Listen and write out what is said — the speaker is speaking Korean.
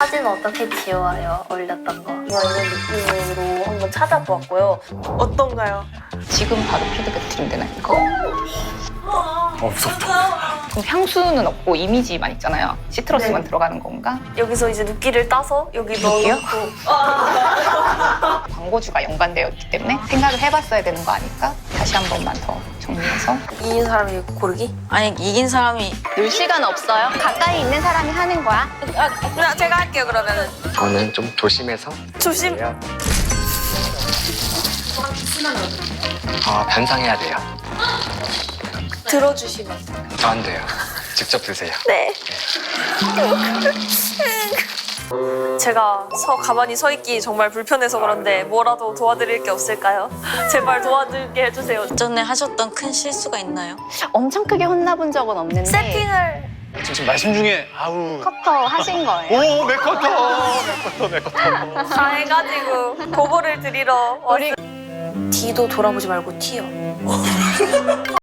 사진 어떻게 지워요? 올렸던 거. 이런 느낌으로 한번 찾아보았고요. 어떤가요? 지금 바로 피드백 드리면 되나 이거? 어, 무섭다. 그럼 향수는 없고 이미지만 있잖아요. 시트러스만 네. 들어가는 건가? 여기서 이제 눕기를 따서 여기 눕기요? 넣어놓고 광고주가 연관되어 있기 때문에 생각을 해봤어야 되는 거 아닐까? 다시 한 번만 더 정리해서 이긴 사람이 고르기? 아니 이긴 사람이 놀 시간 없어요? 가까이 있는 사람이 하는 거야. 아, 그냥 제가 할게요 그러면은 이거는 좀 조심해서. 조심 아, 변상해야 돼요. 들어주시면 안 돼요. 직접 드세요. 네 제가 서 가만히 서 있기 정말 불편해서 그런데 뭐라도 도와드릴 게 없을까요? 제발 도와드리게 해주세요 전에 하셨던 큰 실수가 있나요? 엄청 크게 혼나본 적은 없는데 세팅을 지금 말씀 중에 아우 커터 하신 거예요. 오 맥커터 맥커터 맥커터 다 해가지고 보고를 드리러 우리 뒤도 돌아보지 말고 튀어